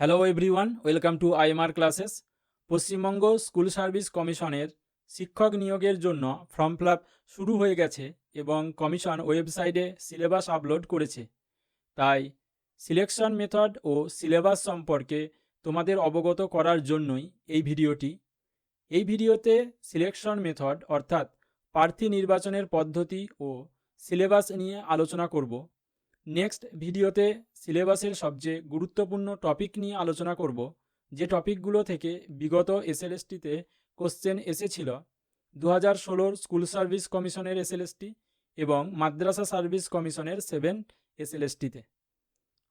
Hello everyone welcome to IMR classes Paschimbanga school service কমিশনের শিক্ষক নিয়োগের জন্য ফর্ম ফিল শুরু হয়ে গেছে এবং কমিশন ওয়েবসাইটে সিলেবাস আপলোড করেছে। তাই সিলেকশন মেথড ও সিলেবাস সম্পর্কে তোমাদের অবগত করার জন্যই এই ভিডিওটি। এই ভিডিওতে সিলেকশন মেথড অর্থাৎ প্রার্থী নির্বাচনের পদ্ধতি ও সিলেবাস নিয়ে আলোচনা করব। নেক্সট ভিডিওতে সিলেবাসের সবচেয়ে গুরুত্বপূর্ণ টপিক নিয়ে আলোচনা করব, যে টপিকগুলো থেকে বিগত এসএলএসটিতে কোশ্চেন এসেছিল দু হাজার ষোলোর স্কুল সার্ভিস কমিশনের এসএলএসটি এবং মাদ্রাসা সার্ভিস কমিশনের সেভেন এসএলএসটিতে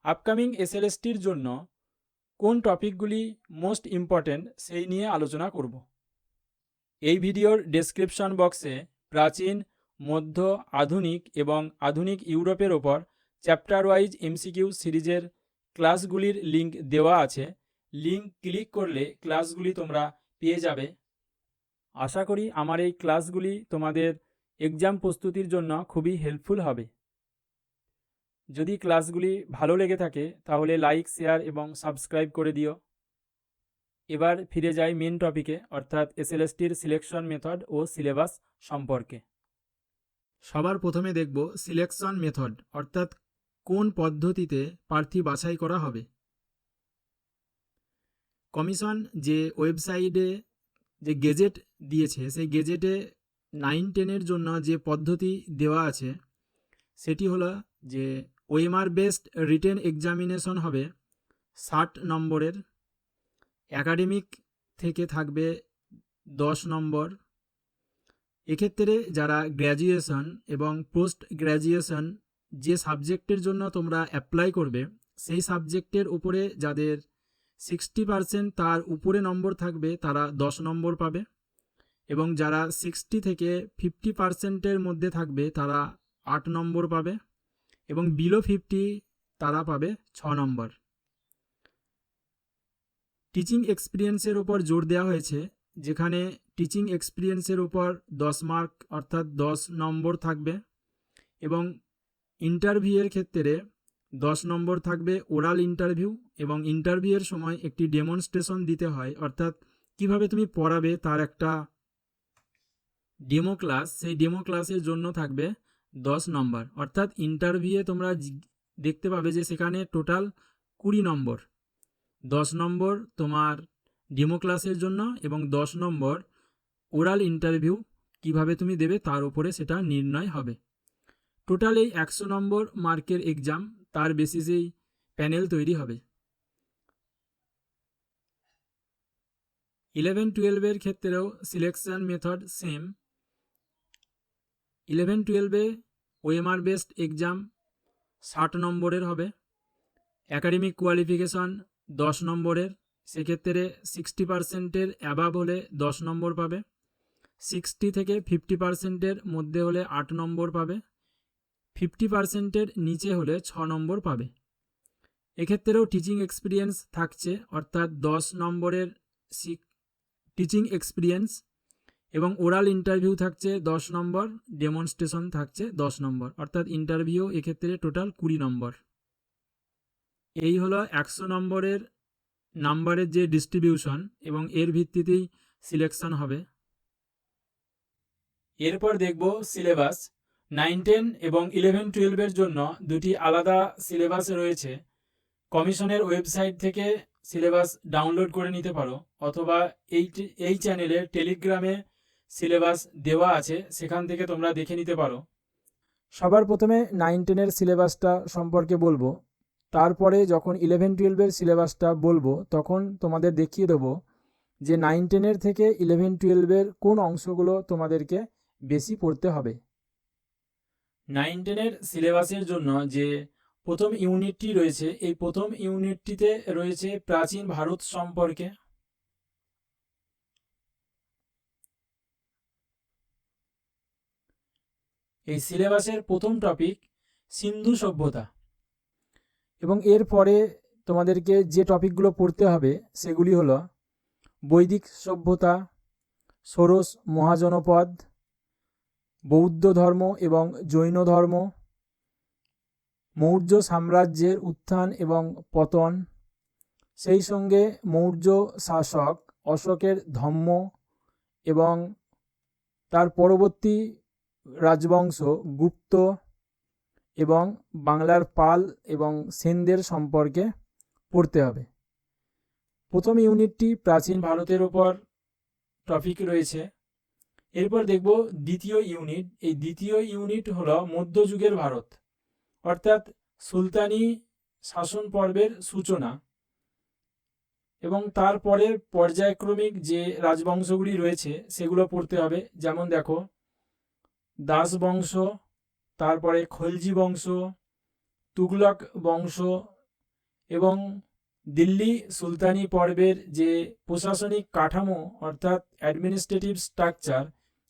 আপকামিং এসএলএসটির জন্য কোন টপিকগুলি মোস্ট ইম্পর্ট্যান্ট সেই নিয়ে আলোচনা করব। এই ভিডিওর ডেসক্রিপশন বক্সে প্রাচীন, মধ্য, আধুনিক এবং আধুনিক ইউরোপের ওপর চ্যাপ্টার ওয়াইজ এমসিকিউ সিরিজের ক্লাসগুলির লিংক দেওয়া আছে। লিংক ক্লিক করলে ক্লাসগুলি তোমরা পেয়ে যাবে। আশা করি আমার এই ক্লাসগুলি তোমাদের এক্সাম প্রস্তুতির জন্য খুবই হেল্পফুল হবে। যদি ক্লাসগুলি ভালো লেগে থাকে, তাহলে লাইক, শেয়ার এবং সাবস্ক্রাইব করে দিও। এবার ফিরে যাই মেন টপিকে, অর্থাৎ এসএলএসটির সিলেকশন মেথড ও সিলেবাস সম্পর্কে। সবার প্রথমে দেখব সিলেকশন মেথড, অর্থাৎ কোন পদ্ধতিতে প্রার্থী বাছাই করা হবে? কমিশন যে ওয়েবসাইটে যে গেজেট দিয়েছে, সেই গেজেটে নাইন টেনের জন্য যে পদ্ধতি দেওয়া আছে, সেটি হলো যে ওএমআর বেসড রিটেন এক্সামিনেশন হবে ষাট নম্বরের, একাডেমিক থেকে থাকবে দশ নম্বর। এক্ষেত্রে যারা গ্র্যাজুয়েশন এবং পোস্ট গ্র্যাজুয়েশন যে সাবজেক্টের জন্য তোমরা অ্যাপ্লাই করবে, সেই সাবজেক্টের উপরে যাদের সিক্সটি পারসেন্ট তার উপরে নম্বর থাকবে, তারা দশ নম্বর পাবে। এবং যারা সিক্সটি থেকে ফিফটি পারসেন্টের মধ্যে থাকবে, তারা আট নম্বর পাবে। এবং বিলো ফিফটি তারা পাবে ছ নম্বর। টিচিং এক্সপিরিয়েন্সের উপর জোর দেওয়া হয়েছে, যেখানে টিচিং এক্সপিরিয়েন্সের উপর দশ মার্ক অর্থাৎ দশ নম্বর থাকবে। এবং ইন্টারভিউয়ের ক্ষেত্রে দশ নম্বর থাকবে ওরাল ইন্টারভিউ এবং ইন্টারভিউয়ের সময় একটি ডেমনস্ট্রেশন দিতে হয়। অর্থাৎ কীভাবে তুমি পড়াবে তার একটা ডেমো ক্লাস সেই ডেমো ক্লাসের জন্য থাকবে দশ নম্বর। অর্থাৎ ইন্টারভিউয়ে তোমরা দেখতে পাবে যে সেখানে টোটাল কুড়ি নম্বর। দশ নম্বর তোমার ডেমো ক্লাসের জন্য এবং দশ নম্বর ওরাল ইন্টারভিউ কীভাবে তুমি দেবে তার উপরে সেটা নির্ণয় হবে। টোটাল এই একশো নম্বর মার্কের এক্সাম তার বেসিসেই প্যানেল তৈরি হবে। ইলেভেন টুয়েলভের ক্ষেত্রেও সিলেকশন মেথড সেম ইলেভেন টুয়েলভে ওএমআর বেসড এক্সাম ষাট নম্বরের হবে। একাডেমিক কোয়ালিফিকেশন দশ নম্বরের, সেক্ষেত্রে সিক্সটি পার্সেন্টের অ্যাবাভ হলে দশ নম্বর পাবে। সিক্সটি থেকে ফিফটি পার্সেন্টের মধ্যে হলে আট নম্বর পাবে। ফিফটি পার্সেন্টের নিচে হলে ছ নম্বর পাবে। এক্ষেত্রেও টিচিং এক্সপিরিয়েন্স থাকছে, অর্থাৎ দশ নম্বরের টিচিং এক্সপিরিয়েন্স এবং ওরাল ইন্টারভিউ থাকছে দশ নম্বর ডেমনস্ট্রেশন থাকছে দশ নম্বর, অর্থাৎ ইন্টারভিউ এক্ষেত্রে টোটাল কুড়ি নম্বর। এই হলো একশো নম্বরের নাম্বারের যে ডিস্ট্রিবিউশন এবং এর ভিত্তিতেই সিলেকশন হবে। এরপর দেখব সিলেবাস নাইন টেন এবং ইলেভেন টুয়েলভের জন্য দুটি আলাদা সিলেবাস রয়েছে। কমিশনের ওয়েবসাইট থেকে সিলেবাস ডাউনলোড করে নিতে পারো অথবা এই এই চ্যানেলের টেলিগ্রামে সিলেবাস দেওয়া আছে, সেখান থেকে তোমরা দেখে নিতে পারো। সবার প্রথমে নাইন টেনের সিলেবাসটা সম্পর্কে বলব। তারপরে যখন ইলেভেন টুয়েলভের সিলেবাসটা বলব, তখন তোমাদের দেখিয়ে দেবো যে নাইন টেনের থেকে ইলেভেন টুয়েলভের কোন অংশগুলো তোমাদেরকে বেশি পড়তে হবে। নাইন টেনের সিলেবাসের জন্য যে প্রথম ইউনিটটি রয়েছে, এই প্রথম ইউনিটটিতে রয়েছে প্রাচীন ভারত সম্পর্কে। এই সিলেবাসের প্রথম টপিক সিন্ধু সভ্যতা। এবং এরপরে তোমাদেরকে যে টপিকগুলো পড়তে হবে, সেগুলি হলো বৈদিক সভ্যতা, ষোড়শ মহাজনপদ বৌদ্ধ ধর্ম এবং জৈন ধর্ম, মৌর্য সাম্রাজ্যের উত্থান এবং পতন, সেই সঙ্গে মৌর্য শাসক অশোকের ধম্ম এবং তার পরবর্তী রাজবংশ গুপ্ত এবং বাংলার পাল এবং সেনদের সম্পর্কে পড়তে হবে। প্রথম ইউনিটটি প্রাচীন ভারতের ওপর টপিক রয়েছে। এরপর দেখব দ্বিতীয় ইউনিট। এই দ্বিতীয় ইউনিট হলো মধ্যযুগের ভারত, অর্থাৎ সুলতানি শাসন পর্বের সূচনা এবং তারপরের পর্যায়ক্রমিক যে রাজবংশগুলি রয়েছে, সেগুলো পড়তে হবে। যেমন দেখো, দাস বংশ, তারপরে খলজি বংশ, তুগলক বংশ এবং দিল্লি সুলতানি পর্বের যে প্রশাসনিক কাঠামো, অর্থাৎ অ্যাডমিনিস্ট্রেটিভ স্ট্রাকচার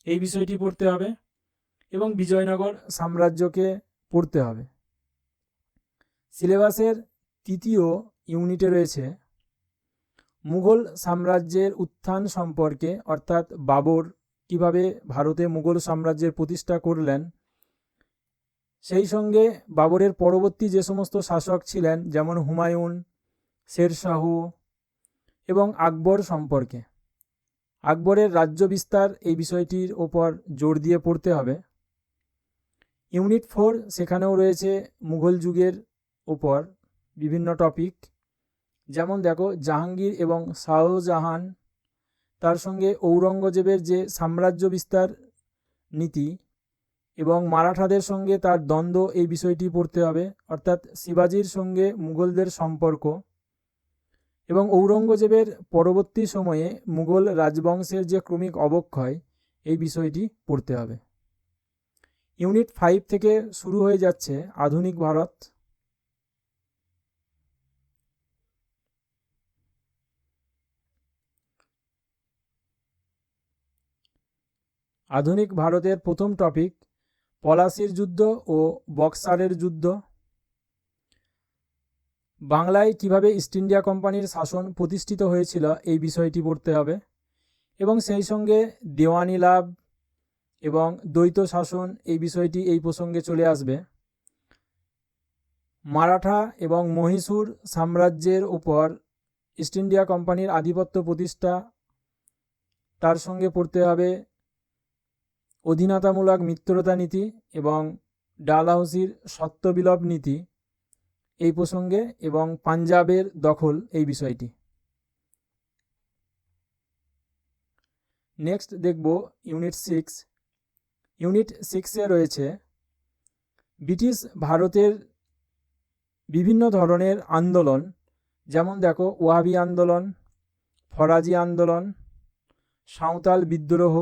এই বিষয়টি পড়তে হবে এবং বিজয়নগর সাম্রাজ্যকে পড়তে হবে। সিলেবাসের তৃতীয় ইউনিটে রয়েছে মুঘল সাম্রাজ্যের উত্থান সম্পর্কে, অর্থাৎ বাবর কীভাবে ভারতে মুঘল সাম্রাজ্যের প্রতিষ্ঠা করলেন, সেই সঙ্গে বাবরের পরবর্তী যে সমস্ত শাসক ছিলেন, যেমন হুমায়ুন, শেরশাহ এবং আকবর সম্পর্কে। আকবরের রাজ্য বিস্তার এই বিষয়টির ওপর জোর দিয়ে পড়তে হবে। ইউনিট ফোর সেখানেও রয়েছে মুঘল যুগের ওপর বিভিন্ন টপিক। যেমন দেখো, জাহাঙ্গীর এবং শাহজাহান তার সঙ্গে ঔরঙ্গজেবের যে সাম্রাজ্য বিস্তার নীতি এবং মারাঠাদের সঙ্গে তার দ্বন্দ্ব এই বিষয়টি পড়তে হবে। অর্থাৎ শিবাজির সঙ্গে মুঘলদের সম্পর্ক। এবং ঔরঙ্গজেবের পরবর্তী সময়ে মুঘল রাজবংশের যে ক্রমিক অবক্ষয়, এই বিষয়টি পড়তে হবে। ইউনিট ফাইভ থেকে শুরু হয়ে যাচ্ছে আধুনিক ভারত। আধুনিক ভারতের প্রথম টপিক পলাশির যুদ্ধ ও বক্সারের যুদ্ধ। বাংলায় কীভাবে ইস্ট ইন্ডিয়া কোম্পানির শাসন প্রতিষ্ঠিত হয়েছিল এই বিষয়টি পড়তে হবে। এবং সেই সঙ্গে দেওয়ানি লাভ এবং দ্বৈত শাসন এই বিষয়টি এই প্রসঙ্গে চলে আসবে। মারাঠা এবং মহীশূর সাম্রাজ্যের উপর ইস্ট ইন্ডিয়া কোম্পানির আধিপত্য প্রতিষ্ঠা তার সঙ্গে পড়তে হবে অধীনতামূলক মিত্রতা নীতি এবং ডালহাউসির সত্যবিলোপ নীতি। এই প্রসঙ্গে এবং পাঞ্জাবের দখল এই বিষয়টি। নেক্সট দেখব ইউনিট সিক্স। ইউনিট সিক্সে রয়েছে, ব্রিটিশ ভারতের বিভিন্ন ধরনের আন্দোলন, যেমন দেখো ওয়াহাবি আন্দোলন, ফরাজি আন্দোলন, সাঁওতাল বিদ্রোহ,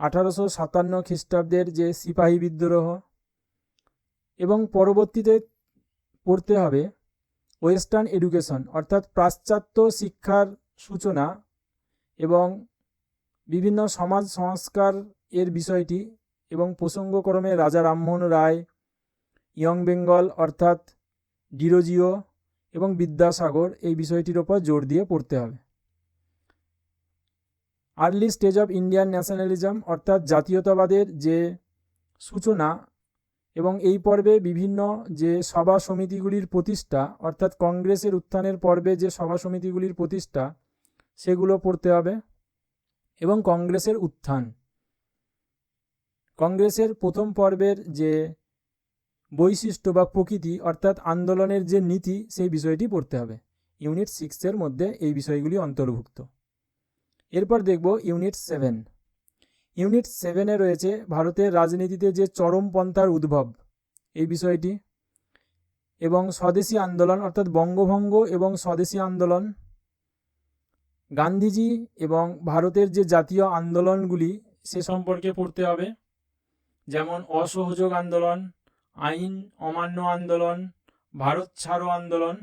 আঠারোশো সাতান্ন খ্রিস্টাব্দের যে সিপাহী বিদ্রোহ এবং পরবর্তীতে পড়তে হবে। ওয়েস্টার্ন এডুকেশন অর্থাৎ পাশ্চাত্য শিক্ষার সূচনা এবং বিভিন্ন সমাজ সংস্কার এর বিষয়টি এবং প্রসঙ্গক্রমে রাজা রামমোহন রায়, ইয়ং বেঙ্গল, অর্থাৎ ডিরোজিও এবং বিদ্যাসাগর এই বিষয়টির ওপর জোর দিয়ে পড়তে হবে। Early stage of Indian nationalism অর্থাৎ জাতীয়তাবাদের যে সূচনা এবং এই পর্বে বিভিন্ন যে সভা সমিতিগুলির প্রতিষ্ঠা, অর্থাৎ কংগ্রেসের উত্থানের পর্বে যে সভা সমিতিগুলির প্রতিষ্ঠা, সেগুলো পড়তে হবে। এবং কংগ্রেসের উত্থান। কংগ্রেসের প্রথম পর্বের যে বৈশিষ্ট্য বা প্রকৃতি, অর্থাৎ আন্দোলনের যে নীতি, সেই বিষয়টি পড়তে হবে। ইউনিট সিক্সের মধ্যে এই বিষয়গুলি অন্তর্ভুক্ত। এরপর দেখব ইউনিট সেভেন। ইউনিট সেভেনে রয়েছে ভারতের রাজনীতিতে যে চরমপন্থার উদ্ভব, এই বিষয়টি। এবং স্বদেশী আন্দোলন, অর্থাৎ বঙ্গভঙ্গ এবং স্বদেশী আন্দোলন, গান্ধীজি এবং ভারতের যে জাতীয় আন্দোলনগুলি, সে সম্পর্কে পড়তে হবে। যেমন অসহযোগ আন্দোলন, আইন অমান্য আন্দোলন, ভারত ছাড়ো আন্দোলন,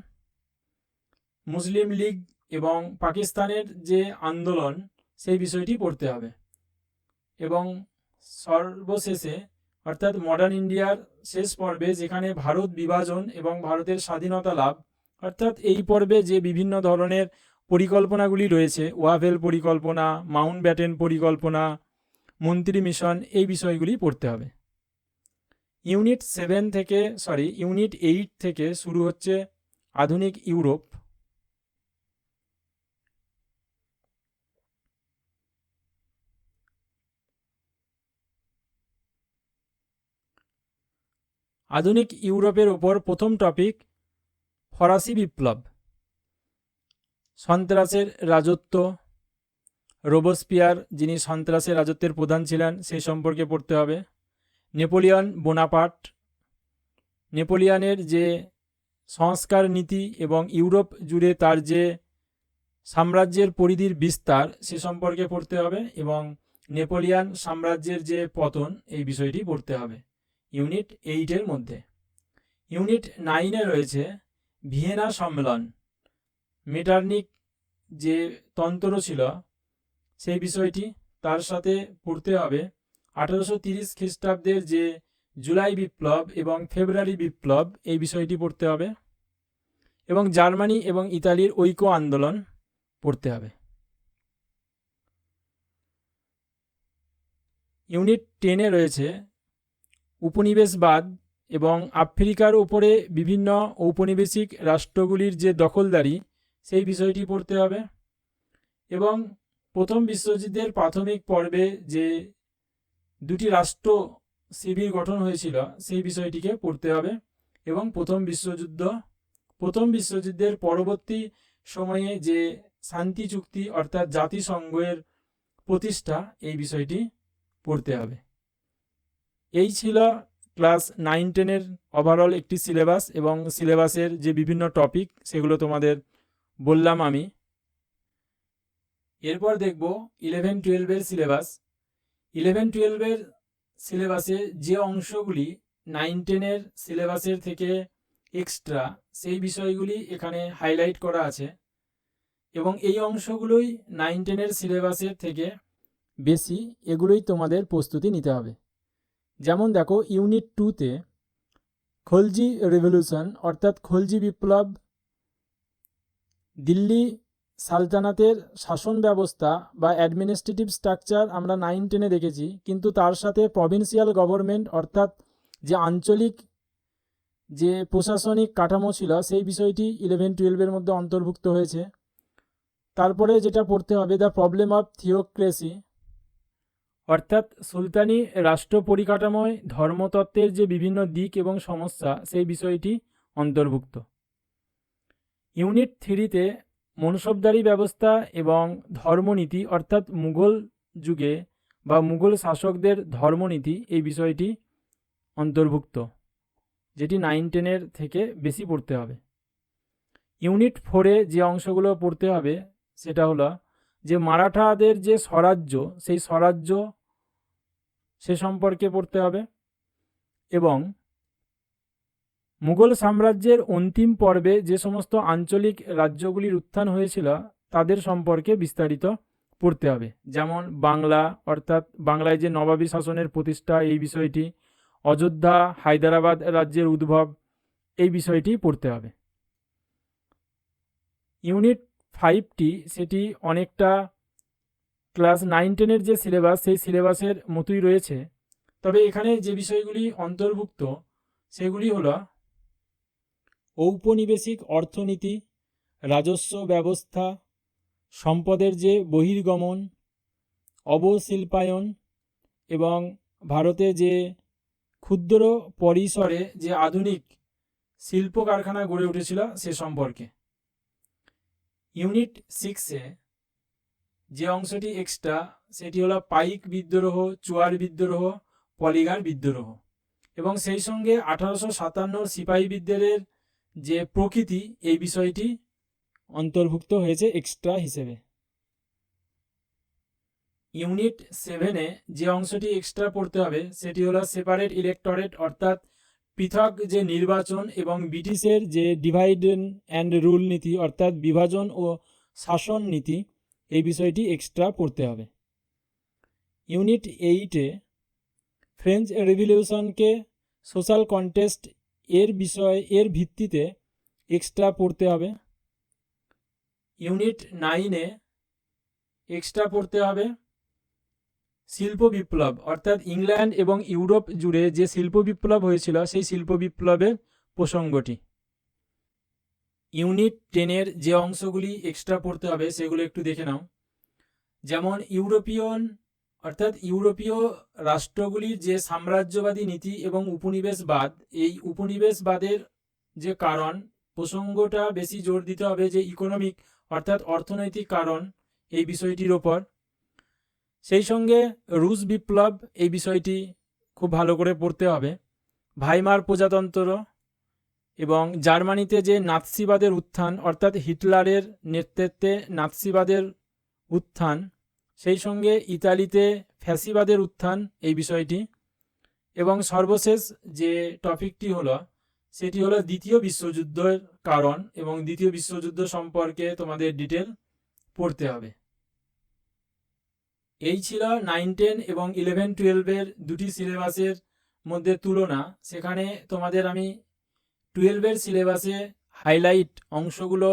মুসলিম লীগ এবং পাকিস্তানের যে আন্দোলন, সেই বিষয়টি পড়তে হবে। এবং সর্বশেষে, অর্থাৎ মডার্ন ইন্ডিয়ার শেষ পর্বে যেখানে ভারত বিভাজন এবং ভারতের স্বাধীনতা লাভ, অর্থাৎ এই পর্বে যে বিভিন্ন ধরনের পরিকল্পনাগুলি রয়েছে, ওয়াভেল পরিকল্পনা, মাউন্ট ব্যাটেন পরিকল্পনা, মন্ত্রী মিশন, এই বিষয়গুলি পড়তে হবে। ইউনিট সেভেন থেকে সরি ইউনিট এইট থেকে শুরু হচ্ছে আধুনিক ইউরোপ। আধুনিক ইউরোপের ওপর প্রথম টপিক ফরাসি বিপ্লব। সন্ত্রাসের রাজত্ব। রোবোস্পিয়ার, যিনি সন্ত্রাসের রাজত্বের প্রধান ছিলেন সেই সম্পর্কে পড়তে হবে। নেপোলিয়ন বোনাপাট নেপোলিয়নের যে সংস্কার নীতি এবং ইউরোপ জুড়ে তার যে সাম্রাজ্যের পরিধির বিস্তার, সে সম্পর্কে পড়তে হবে এবং নেপোলিয়ান সাম্রাজ্যের যে পতন, এই বিষয়টি পড়তে হবে। ইউনিট এইটের মধ্যে। ইউনিট নাইনে রয়েছে ভিয়েনা সম্মেলন। মেটার্নিক যে তন্ত্র ছিল, সেই বিষয়টি তার সাথে পড়তে হবে। আঠারোশো তিরিশ খ্রিস্টাব্দের যে জুলাই বিপ্লব এবং ফেব্রুয়ারি বিপ্লব, এই বিষয়টি পড়তে হবে। এবং জার্মানি এবং ইতালির ঐক্য আন্দোলন পড়তে হবে। ইউনিট টেনে রয়েছে উপনিবেশবাদ এবং আফ্রিকার উপরে বিভিন্ন ঔপনিবেশিক রাষ্ট্রগুলির যে দখলদারি, সেই বিষয়টি পড়তে হবে। এবং প্রথম বিশ্বযুদ্ধের প্রাথমিক পর্বে যে দুটি রাষ্ট্র শিবির গঠন হয়েছিল, সেই বিষয়টিকে পড়তে হবে। এবং প্রথম বিশ্বযুদ্ধ, প্রথম বিশ্বযুদ্ধের পরবর্তী সময়ে যে শান্তি চুক্তি অর্থাৎ জাতিসংঘের প্রতিষ্ঠা, এই বিষয়টি পড়তে হবে। এই ছিল ক্লাস নাইন টেনের ওভারঅল একটি সিলেবাস এবং সিলেবাসের যে বিভিন্ন টপিক সেগুলো তোমাদের বললাম আমি। এরপর দেখব ইলেভেন টুয়েলভের সিলেবাস ইলেভেন টুয়েলভের সিলেবাসে যে অংশগুলি নাইন টেনের সিলেবাসের থেকে এক্সট্রা সেই বিষয়গুলি এখানে হাইলাইট করা আছে এবং এই অংশগুলোই নাইন টেনের সিলেবাসের থেকে বেশি, এগুলোই তোমাদের প্রস্তুতি নিতে হবে। যেমন দেখো ইউনিট টুতে খলজি রেভলিউশন অর্থাৎ খলজি বিপ্লব, দিল্লি সালতানাতের শাসন ব্যবস্থা বা অ্যাডমিনিস্ট্রেটিভ স্ট্রাকচার আমরা নাইন টেনে দেখেছি। কিন্তু তার সাথে প্রভিন্সিয়াল গভর্নমেন্ট অর্থাৎ যে আঞ্চলিক যে প্রশাসনিক কাঠামো ছিল, সেই বিষয়টি ইলেভেন টুয়েলভের মধ্যে অন্তর্ভুক্ত হয়েছে। তারপরে যেটা পড়তে হবে দ্য প্রবলেম অফ থিওক্রেসি অর্থাৎ সুলতানি রাষ্ট্র পরিকাঠামোয় ধর্মতত্ত্বের যে বিভিন্ন দিক এবং সমস্যা, সেই বিষয়টি অন্তর্ভুক্ত। ইউনিট থ্রিতে মনসবদারি ব্যবস্থা এবং ধর্মনীতি, অর্থাৎ মুঘল যুগে বা মুঘল শাসকদের ধর্মনীতি, এই বিষয়টি অন্তর্ভুক্ত, যেটি নাইন টেনের থেকে বেশি পড়তে হবে। ইউনিট ফোরে যে অংশগুলো পড়তে হবে, সেটা হলো যে মারাঠাদের যে স্বরাজ্য, সেই স্বরাজ্য সে সম্পর্কে পড়তে হবে এবং মুঘল সাম্রাজ্যের অন্তিম পর্বে যে সমস্ত আঞ্চলিক রাজ্যগুলির উত্থান হয়েছিল, তাদের সম্পর্কে বিস্তারিত পড়তে হবে। যেমন বাংলা, অর্থাৎ বাংলায় যে নবাবী শাসনের প্রতিষ্ঠা, এই বিষয়টি, অযোধ্যা, হায়দ্রাবাদ রাজ্যের উদ্ভব, এই বিষয়টি পড়তে হবে। ইউনিট ফাইভটি, সেটি অনেকটা ক্লাস নাইন টেনের যে সিলেবাস, সেই সিলেবাসের মতোই রয়েছে। তবে এখানে যে বিষয়গুলি অন্তর্ভুক্ত, সেগুলি হলো ঔপনিবেশিক অর্থনীতি, রাজস্ব ব্যবস্থা, সম্পদের যে বহির্গমন, অবশিল্পায়ন এবং ভারতে যে ক্ষুদ্র পরিসরে যে আধুনিক শিল্প কারখানা গড়ে উঠেছিল সে সম্পর্কে। ইউনিট সিক্সে যে অংশটি এক্সট্রা সেটি হলো পাইক বিদ্রোহ, চুয়ার বিদ্রোহ পলিগার বিদ্রোহ। এবং সেই সঙ্গে আঠারোশো সাতান্ন সিপাহী বিদ্রোহের যে প্রকৃতি, এই বিষয়টি অন্তর্ভুক্ত হয়েছে এক্সট্রা হিসেবে। ইউনিট সেভেনে যে অংশটি এক্সট্রা পড়তে হবে, সেটি হলো সেপারেট ইলেকটরেট অর্থাৎ পৃথক যে নির্বাচন এবং ব্রিটিশের যে ডিভাইড অ্যান্ড রুল নীতি, অর্থাৎ বিভাজন ও শাসন নীতি, এই বিষয়টি এক্সট্রা পড়তে হবে। ইউনিট এইটে ফ্রেঞ্চ রেভলিউশনকে সোশ্যাল কন্টেস্ট এর বিষয়, এর ভিত্তিতে এক্সট্রা পড়তে হবে। ইউনিট নাইনে এক্সট্রা পড়তে হবে। শিল্প বিপ্লব, অর্থাৎ ইংল্যান্ড এবং ইউরোপ জুড়ে যে শিল্প বিপ্লব হয়েছিল, সেই শিল্প বিপ্লবের প্রসঙ্গটি। ইউনিট টেনের যে অংশগুলি এক্সট্রা পড়তে হবে, সেগুলো একটু দেখে নাও। যেমন ইউরোপিয়ন, অর্থাৎ ইউরোপীয় রাষ্ট্রগুলির যে সাম্রাজ্যবাদী নীতি এবং উপনিবেশবাদ, এই উপনিবেশবাদের যে কারণ, প্রসঙ্গটা বেশি জোর দিতে হবে যে ইকোনমিক, অর্থাৎ অর্থনৈতিক কারণ, এই বিষয়টির ওপর। সেই সঙ্গে রুশ বিপ্লব এই বিষয়টি খুব ভালো করে পড়তে হবে। ভাইমার প্রজাতন্ত্র এবং জার্মানিতে যে নাৎসিবাদের উত্থান, অর্থাৎ হিটলারের নেতৃত্বে নাৎসিবাদের উত্থান, সেই সঙ্গে ইতালিতে ফ্যাসিবাদের উত্থান এই বিষয়টি এবং সর্বশেষ যে টপিকটি হলো, সেটি হলো দ্বিতীয় বিশ্বযুদ্ধের কারণ এবং দ্বিতীয় বিশ্বযুদ্ধ সম্পর্কে তোমাদের ডিটেল পড়তে হবে। এই ছিল নাইন, টেন এবং ইলেভেন, টুয়েলভের দুটি সিলেবাসের মধ্যে তুলনা। সেখানে তোমাদের আমি টুয়েলভের সিলেবাসে হাইলাইট অংশগুলো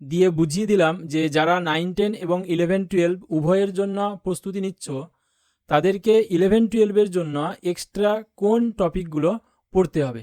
দিয়ে বুঝিয়ে দিলাম যে যারা নাইন, টেন এবং ইলেভেন, টুয়েলভ উভয়ের জন্য প্রস্তুতি নিচ্ছ, তাদেরকে ইলেভেন, টুয়েলভের জন্য এক্সট্রা কোন টপিকগুলো পড়তে হবে?